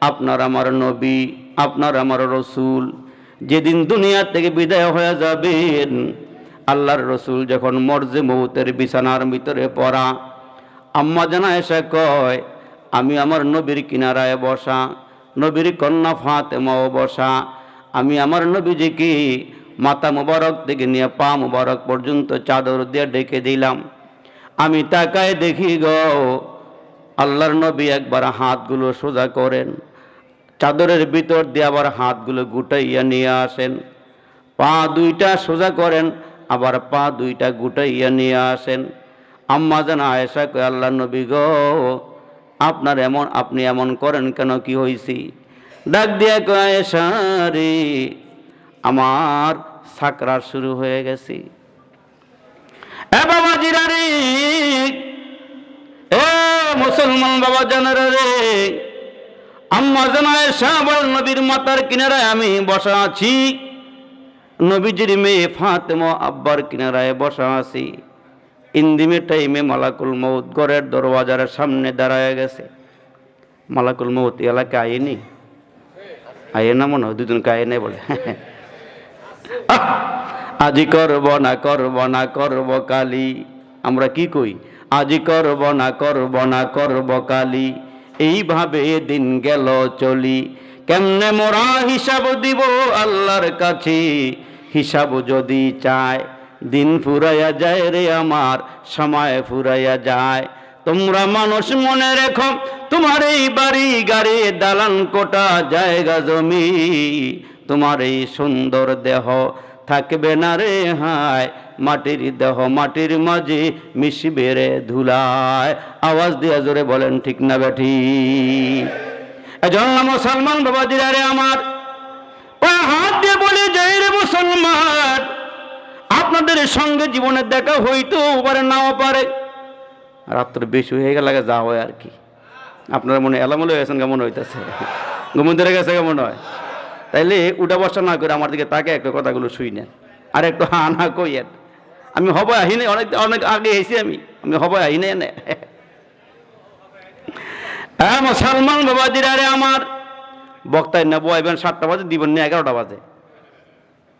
আপনার আমার নবী, আপনার আমার রসুল। যেদিন দুনিয়া থেকে বিদায় হয়ে যাবেন, আল্লাহর রসুল যখন মর্জে মৌতের বিছানার ভিতরে পড়া, আম্মা জানা এসে কয়, আমি আমার নবীর কিনারায় বসা, নবীর কন্যা ফাতেমাও বসা। আমি আমার নবীজিকে মাথা মুবারক থেকে নিয়ে পা মুবারক পর্যন্ত চাদর দিয়ে ডেকে দিলাম। আমি তাকায় দেখি গো, আল্লাহর নবী একবার হাতগুলো সোজা করেন। চাদরের ভিতর দিয়ে আবার হাতগুলো গুটাইয়া নিয়ে আসেন। পা দুইটা সোজা করেন, আবার পা দুইটা গুটাইয়া নিয়ে আসেন। আম্মা যেন আয়েশা কয় আল্লাহ নবী গো, আপনার এমন, আপনি এমন করেন কেন? কি হয়েছি ডাক দিয়া কয়, আয়েশা রে, আমার সাকরা শুরু হয়ে গেছি। এ বাবা জিরা রে, এ মুসলমান বাবা জানারা আম্মা জানায় শাহবাল নবীর মাতার কিনারায় আমি বসা আছি। নবীজির মেয়ে ফাতেমা আব্বার কিনারায় বসা আছি। ইন্দিমে টাইমে মালাকুল মৌত ঘরের দরওয়াজার সামনে দাঁড়ায় গেছে। মালাকুল মৌত এলাকা আইনি আয়ে না মনে হয়? দুজনকে আয়ে নেই বলে! আজি করব না করব না করব কালি। আমরা কি কই? আজি করব না করব না করব কালি। এইভাবে দিন গেল চলি। কেমনে মোরা হিসাব দিব আল্লাহর কাছে? হিসাব যদি চায়, দিন ফুরাইয়া যায় রে আমার, সময় ফুরাইয়া যায়। তোমরা মানুষ মনে রেখো, তোমার এই বাড়ি গাড়ি দালান কোটা জায়গা জমি। তোমার এই সুন্দর দেহ থাকবে না রে হায় মাটির দেহ মাটির মাঝে মিশবে রে ধুলায়। আওয়াজ দিয়া জোরে বলেন, ঠিক না বেঠি? এজন্য মুসলমান বাবাজিরা রে আমার হাত দিয়ে বলে যাই রে মুসলমান, আপনাদের সঙ্গে জীবনে দেখা হইতো পারে, নাও পারে। রাত্রে বেশি হয়ে গেলে যা হয় আর কি। আপনারা মনে এলামলে হয়েছেন কেমন হইতেছে? ঘুমন ধরে গেছে, কেমন হয়? তাইলে উঠা বসা না করে আমার দিকে তাকে একটু কথাগুলো শুই নেন আর একটু হা না কইয়েন। আমি হব নাই অনেক অনেক আগে এসেছি আমি। আমি হব আহিনে এনে। হ্যাঁ মুসলমান বাবাজিরা রে আমার। বক্তায় নেব, এবার সাতটা বাজে দিবেন না, এগারোটা বাজে।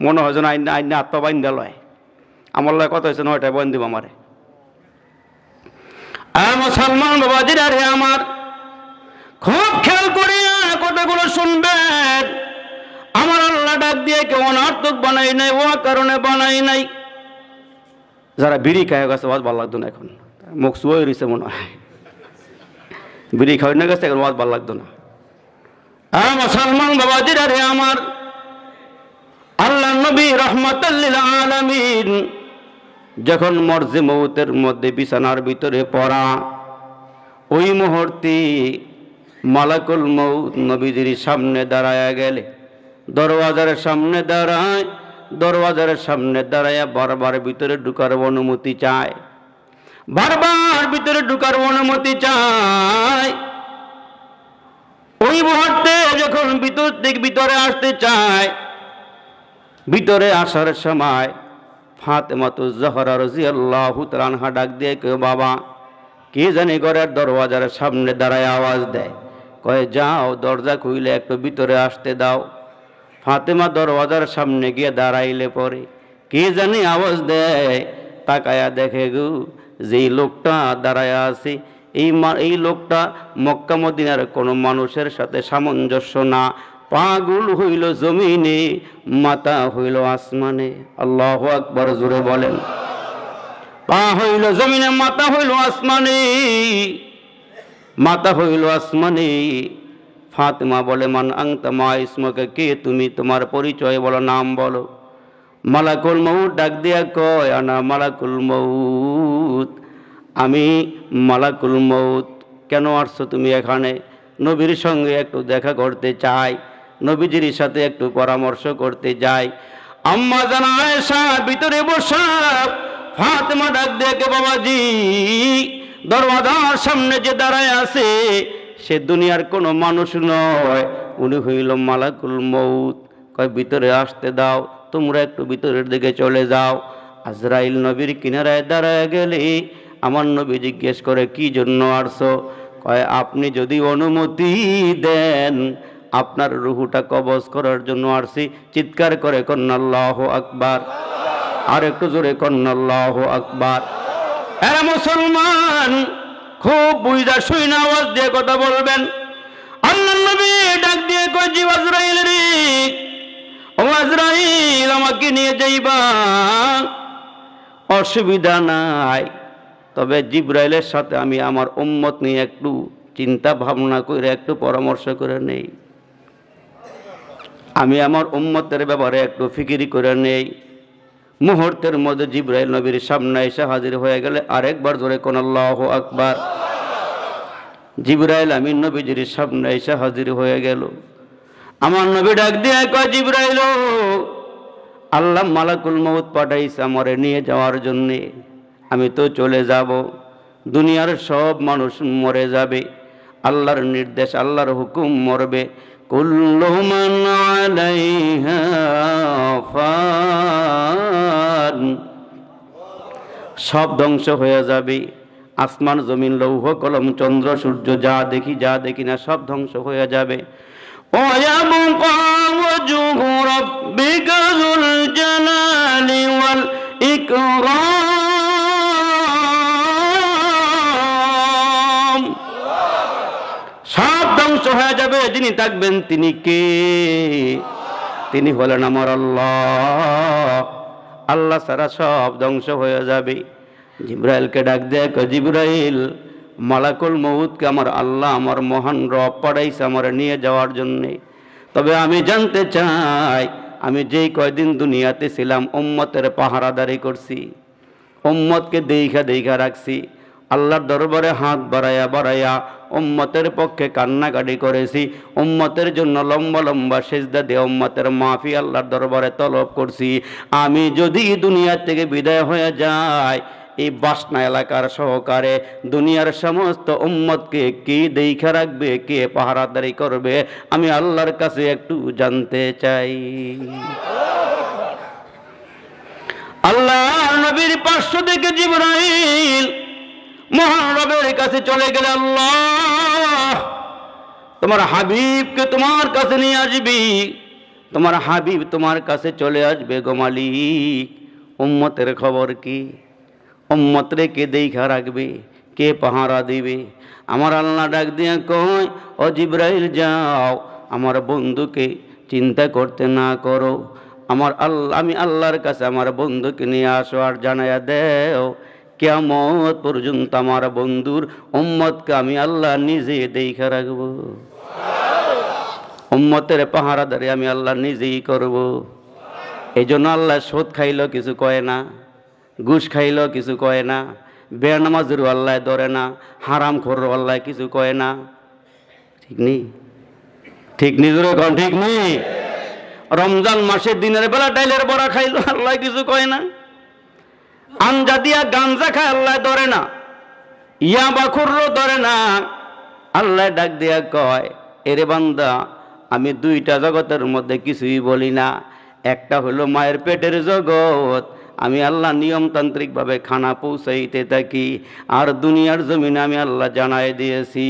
মনে হয় যেন আইন আইন আত্মবাইন লয়। আমার লয় কত হয়েছে, নয়টায় বইন দিব আমারে। আর মুসলমান বাবাজিরা রে আমার। খুব খেয়াল করিয়া কথাগুলো শুনবেন আমার আল্লাহ ডাক দিয়ে কেউ অনার্থক বানাই নাই ও কারণে বানাই নাই। যারা বিড়ি খায় গেছে ওয়াজ ভালো লাগতো না এখন। মুখ শুয়ে রয়েছে মনে হয়। বিড়ি খাওয়াই না গেছে এখন ওয়াজ ভালো লাগতো না। হ্যাঁ মুসলমান বাবাজিরা রে আমার। আল্লাহ নবী রহমতাল্লিল আলামিন। যখন মর্জে মৌতের মধ্যে বিছানার ভিতরে পড়া, ওই মুহূর্তে মালাকুল মৌত নবীজির সামনে দাঁড়ায়া গেলে, দরওয়াজার সামনে দাঁড়ায় দরওয়াজার সামনে দাঁড়ায়া বারবার ভিতরে ঢুকার অনুমতি চায়। বারবার ভিতরে ঢুকার অনুমতি চায়। ওই মুহূর্তে যখন ভিতর দিক ভিতরে আসতে চায়, ভিতরে আসার সময় ফাতেমাতু জহরা রাদিয়াল্লাহু তাআলা ডাক দিয়ে কেউ বাবা, কে জানি ঘরের দরওয়াজার সামনে দাঁড়ায় আওয়াজ দেয়? কয়ে, যাও, দরজা খুইলে একটু ভিতরে আসতে দাও। ফাতেমা দরওয়াজার সামনে গিয়ে দাঁড়াইলে পরে, কে জানি আওয়াজ দেয়? তাকায়া দেখে গু, যেই লোকটা দাঁড়ায়া আছে, এই এই লোকটা মক্কা মদিনার কোনো মানুষের সাথে সামঞ্জস্য না। পাগুল হইল জমিনে মাথা হইল আসমানে। আল্লাহ আকবর জুড়ে বলেন, পা হইল জমিনে মাথা হইল আসমানে, মাতা হইল আসমানে। ফাতেমা বলে, মান আংতা মা ইসমকে, কে তুমি? তোমার পরিচয় বলো, নাম বলো। মালাকুল মৌত ডাক দিয়া কয়, আনা মালাকুল মৌত আমি মালাকুল মৌত কেন আসছো তুমি এখানে? নবীর সঙ্গে একটু দেখা করতে চাই, নবীজির সাথে একটু পরামর্শ করতে যাই। আম্মা জানা ভিতরে বসা, ফাতেমা ডাক দেখে বাবাজি, দরওয়াজার সামনে যে দাঁড়ায় আছে সে দুনিয়ার কোনো মানুষ নয়। উনি হইল মালাকুল মৌত কয়, ভিতরে আসতে দাও, তোমরা একটু ভিতরের দিকে চলে যাও। আজরাইল নবীর কিনারায় দাঁড়ায় গেলে, আমার নবী জিজ্ঞেস করে, কি জন্য আসছো? কয়, আপনি যদি অনুমতি দেন, আপনার রুহুটা কবজ করার জন্য আসছি। চিৎকার করে, কন্নাল্লাহ আকবার। আর একটু জোরে, কন্নাল্লাহ আকবার। এরা মুসলমান খুব বুঝা শুই আওয়াজ দিয়ে কথা বলবেন। আল্লাহ নবী ডাক দিয়ে কয়, জি আজরাইল রে, ও আজরাইল, আমাকে নিয়ে যাইবা। অসুবিধা নাই, তবে জিব্রাইলের সাথে আমি আমার উম্মত নিয়ে একটু চিন্তা ভাবনা করে, একটু পরামর্শ করে নেই। আমি আমার উম্মতের ব্যাপারে একটু ফিকিরি করে নেই। মুহূর্তের মধ্যে জিব্রাইল নবীর সামনে এসে হাজির হয়ে গেলে আরেকবার ধরে কোন আল্লাহ আকবার। জিব্রাইল আমি নবীজির সামনে এসে হাজির হয়ে গেল। আমার নবী ডাক দিয়ে কয়, জিব্রাইল, আল্লাহ মালাকুল মৌত পাঠাইছে আমারে নিয়ে যাওয়ার জন্যে। আমি তো চলে যাব। দুনিয়ার সব মানুষ মরে যাবে। আল্লাহর নির্দেশ, আল্লাহর হুকুম মরবে। সব ধ্বংস হয়ে যাবে। আসমান, জমিন, লৌহ, কলম, চন্দ্র, সূর্য, যা দেখি যা দেখি না, সব ধ্বংস হয়ে যাবে। সব ধ্বংস হয়ে যাবে, যিনি থাকবেন তিনি কে? তিনি হলেন আমার আল্লাহ। আল্লাহ সারা সব ধ্বংস হয়ে যাবে। জিব্রাইলকে ডাক দেয় জিব্রাইল, মালাকুল মৌদকে আমার আল্লাহ, আমার মহান রব পাঠাইছে আমার নিয়ে যাওয়ার জন্যে। তবে আমি জানতে চাই, আমি যেই কয়দিন দুনিয়াতে ছিলাম, উম্মতের পাহারাদারি করছি। উম্মতকে দেখা দেখা রাখছি। আল্লাহর দরবারে হাত বাড়াইয়া বাড়াইয়া উম্মতের পক্ষে কান্নাকাটি করেছি। উম্মতের জন্য লম্বা লম্বা সেজদা দিয়ে উম্মতের মাফি আল্লাহর দরবারে তলব করছি। আমি যদি দুনিয়া থেকে বিদায় হয়ে যাই এই বাসনা এলাকার সহকারে দুনিয়ার সমস্ত উম্মতকে কে দেখা রাখবে, কে পাহারাদারি করবে, আমি আল্লাহর কাছে একটু জানতে চাই। আল্লাহ নবীর পার্শ্ব থেকে জিব্রাইল মহান রবের কাছে চলে গেলে আল্লাহ, তোমার হাবিবকে তোমার কাছে নিয়ে আসবি, তোমার হাবিব তোমার কাছে চলে আসবে গো মালিক, উম্মতের খবর কি? উম্মতরে কে দেখা রাখবে কে পাহারা দিবে আমার আল্লাহ ডাক দিয়ে কয় ও জিব্রাইল যাও আমার বন্ধুকে চিন্তা করতে না করো আমার আল্লাহ আমি আল্লাহর কাছে আমার বন্ধুকে নিয়ে আসো আর জানাইয়া দেও কেমত পর্যন্ত আমার বন্ধুর উম্মতকে আমি আল্লাহ নিজে দেখা রাখব উম্মতের পাহারাদারি আমি আল্লাহ নিজেই করব এই জন্য আল্লাহ সোদ খাইল কিছু কয় না ঘুষ খাইল কিছু কয় না বেনামাজুর আল্লাহ ধরে না, হারাম খোর আল্লাহ কিছু কয় না। ঠিক নেই ঠিক নিজের কন, ঠিক নেই রমজান মাসের দিনের বেলা ডাইলের বড়া খাইলো, আল্লাহ কিছু কয় না। আঞ্জা দিয়া গাঞ্জা খায়, আল্লাহ ধরে না। ইয়া বাখুরও ধরে না। আল্লাহ ডাক দিয়া কয়, এরে বান্দা, আমি দুইটা জগতের মধ্যে কিছুই বলি না। একটা হলো মায়ের পেটের জগৎ আমি আল্লাহ নিয়মতান্ত্রিকভাবে খানা পৌঁছাইতে থাকি। আর দুনিয়ার জমিনে আমি আল্লাহ জানাই দিয়েছি।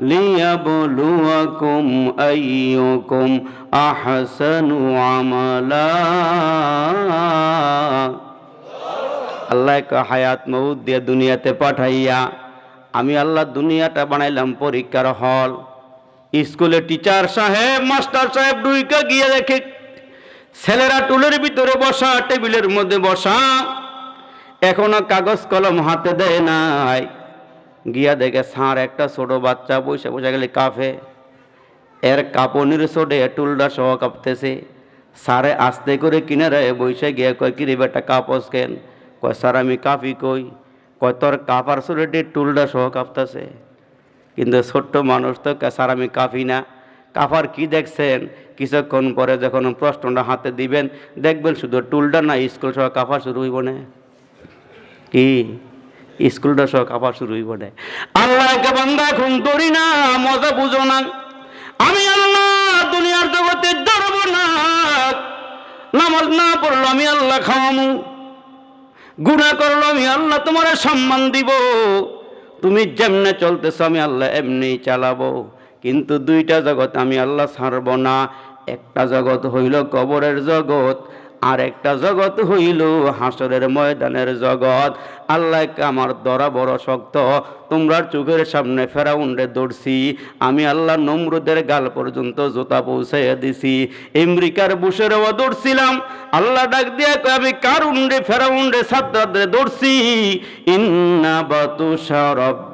লিয়াবলুয়াকুম আইয়ুকুম আহসানু আমালা। আল্লাহ হায়াত মৌত দিয়ে দুনিয়াতে পাঠাইয়া আমি আল্লাহ দুনিয়াটা বানাইলাম পরীক্ষার হল। স্কুলে টিচার সাহেব মাস্টার সাহেব ডুইকা গিয়ে দেখে ছেলেরা টুলের ভিতরে বসা, টেবিলের মধ্যে বসা। এখনও কাগজ কলম হাতে দেয় নাই। গিয়া দেখে সার একটা ছোট বাচ্চা বসে বসে গেলে কাফে এর কাপনির সোডে টুলডা সহ কাঁপতেছে। সারে আস্তে করে কিনারে বসে গিয়ে কয় কিরে বেটা, কাপস কেন? কয়, স্যার, আমি কাপি কই? কয়, তোর কাপার সোডে টুলডা সহ কাঁপতেছে। কিন্তু ছোট্ট মানুষ তো কে স্যার আমি কাঁপি না। কাফার কি দেখছেন? কিছুক্ষণ পরে যখন প্রশ্নটা হাতে দিবেন, দেখবেন শুধু টুলটা না, স্কুল সহ কাফা শুরু হইব না। কি? স্কুলটা সহ কাপা শুরু হইব না। আল্লাহকে বান্দা খুন করি না, মজা বুঝো না। আমি আল্লাহ দুনিয়ার জগতে ধরবো না। নামাজ না পড়ল আমি আল্লাহ খাওয়ামু। গুণা করল আমি আল্লাহ তোমার সম্মান দিব। তুমি যেমনে চলতেছ, আমি আল্লাহ এমনি চালাবো। কিন্তু দুইটা জগৎ আমি আল্লাহ ছাড়ব না। একটা জগৎ হইল কবরের জগৎ আর একটা জগৎ হইল হাসরের ময়দানের জগৎ। আল্লাহকে আমার দরা বড় শক্ত। তোমরা চোখের সামনে ফেরাউন্ডে দৌড়ছি আমি আল্লাহ নমরুদের গাল পর্যন্ত জুতা পৌঁছাইয়া দিছি। আমেরিকার বুসেরও দৌড়ছিলাম আল্লাহ ডাক দিয়া আমি কার উন্ডে ফেরাউন্ডে সাদ্রাদে দৌড়ছি ইন্না বাতুষা। তো